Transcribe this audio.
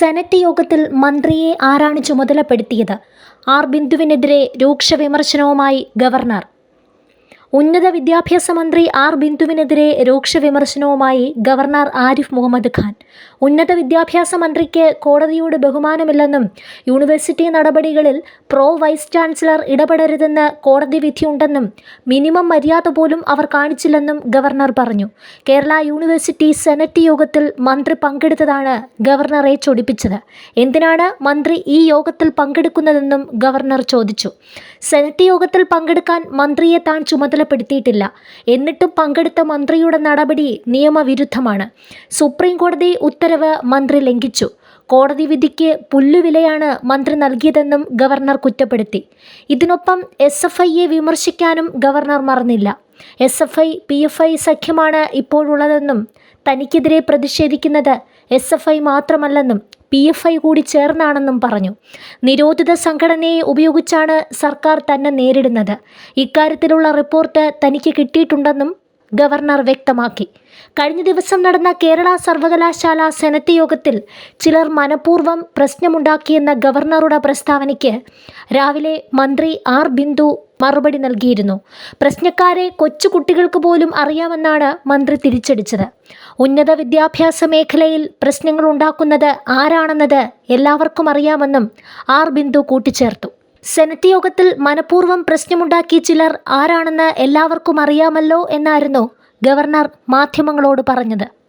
Senate യോഗത്തിൽ മന്ത്രിയെ ആരാണ് ചുമതലപ്പെടുത്തിയത്? ആർ ബിന്ദുവിനെതിരെ രൂക്ഷ വിമർശനവുമായി ഗവർണർ ഉന്നത വിദ്യാഭ്യാസ മന്ത്രി ആർ ബിന്ദുവിനെതിരെ രൂക്ഷ വിമർശനവുമായി ഗവർണർ ആരിഫ് മുഹമ്മദ് ഖാൻ. ഉന്നത വിദ്യാഭ്യാസ മന്ത്രിക്ക് കോടതിയോട് ബഹുമാനമില്ലെന്നും യൂണിവേഴ്സിറ്റി നടപടികളിൽ പ്രോ വൈസ് ചാൻസലർ ഇടപെടരുതെന്ന് കോടതി വിധിയുണ്ടെന്നും മിനിമം മര്യാദ പോലും അവർ കാണിച്ചില്ലെന്നും ഗവർണർ പറഞ്ഞു. കേരള യൂണിവേഴ്സിറ്റി സെനറ്റ് യോഗത്തിൽ മന്ത്രി പങ്കെടുത്തതാണ് ഗവർണറെ ചൊടിപ്പിച്ചത്. എന്തിനാണ് മന്ത്രി ഈ യോഗത്തിൽ പങ്കെടുക്കുന്നതെന്നും ഗവർണർ ചോദിച്ചു. സെനറ്റ് യോഗത്തിൽ പങ്കെടുക്കാൻ മന്ത്രിയെ താൻ ചുമതലപ്പെടുത്തിയിട്ടില്ല എന്നിട്ടും പങ്കെടുത്ത മന്ത്രിയുടെ നടപടി നിയമവിരുദ്ധമാണ്. സുപ്രീം കോടതി ഉത്തരവ് മന്ത്രി ലംഘിച്ചു. കോടതി വിധിക്ക് പുല്ലുവിലയാണ് മന്ത്രി നൽകിയതെന്നും ഗവർണർ കുറ്റപ്പെടുത്തി. ഇതിനൊപ്പം എസ് എഫ് ഐയെ വിമർശിക്കാനും ഗവർണർ മറന്നില്ല. S F I P F I സഖ്യമാണ് ഇപ്പോഴുള്ളതെന്നും തനിക്കെതിരെ പ്രതിഷേധിക്കുന്നത് എസ് എഫ് ഐ മാത്രമല്ലെന്നും പി എഫ് ഐ കൂടി ചേർന്നാണെന്നും പറഞ്ഞു. നിരോധിത സംഘടനയെ ഉപയോഗിച്ചാണ് സർക്കാർ തന്നെ നേരിടുന്നത്. ഇക്കാര്യത്തിലുള്ള റിപ്പോർട്ട് തനിക്ക് കിട്ടിയിട്ടുണ്ടെന്നും ഗവർണർ വ്യക്തമാക്കി. കഴിഞ്ഞ ദിവസം നടന്ന കേരള സർവകലാശാല സെനറ്റ് യോഗത്തിൽ ചിലർ മനഃപൂർവം പ്രശ്നമുണ്ടാക്കിയെന്ന ഗവർണറുടെ പ്രസ്താവനയ്ക്ക് രാവിലെ മന്ത്രി ആർ ബിന്ദു മറുപടി നൽകിയിരുന്നു. പ്രശ്നക്കാരെ കൊച്ചുകുട്ടികൾക്ക് പോലും അറിയാമെന്നാണ് മന്ത്രി തിരിച്ചടിച്ചത്. ഉന്നത വിദ്യാഭ്യാസ മേഖലയിൽ പ്രശ്നങ്ങൾ ഉണ്ടാക്കുന്നത് ആരാണെന്നത് എല്ലാവർക്കും അറിയാമെന്നും ആർ ബിന്ദു കൂട്ടിച്ചേർത്തു. സെനറ്റ് യോഗത്തിൽ മനഃപൂർവം പ്രശ്നമുണ്ടാക്കിയ ചിലർ ആരാണെന്ന് എല്ലാവർക്കും അറിയാമല്ലോ എന്നായിരുന്നു ഗവർണർ മാധ്യമങ്ങളോട് പറഞ്ഞത്.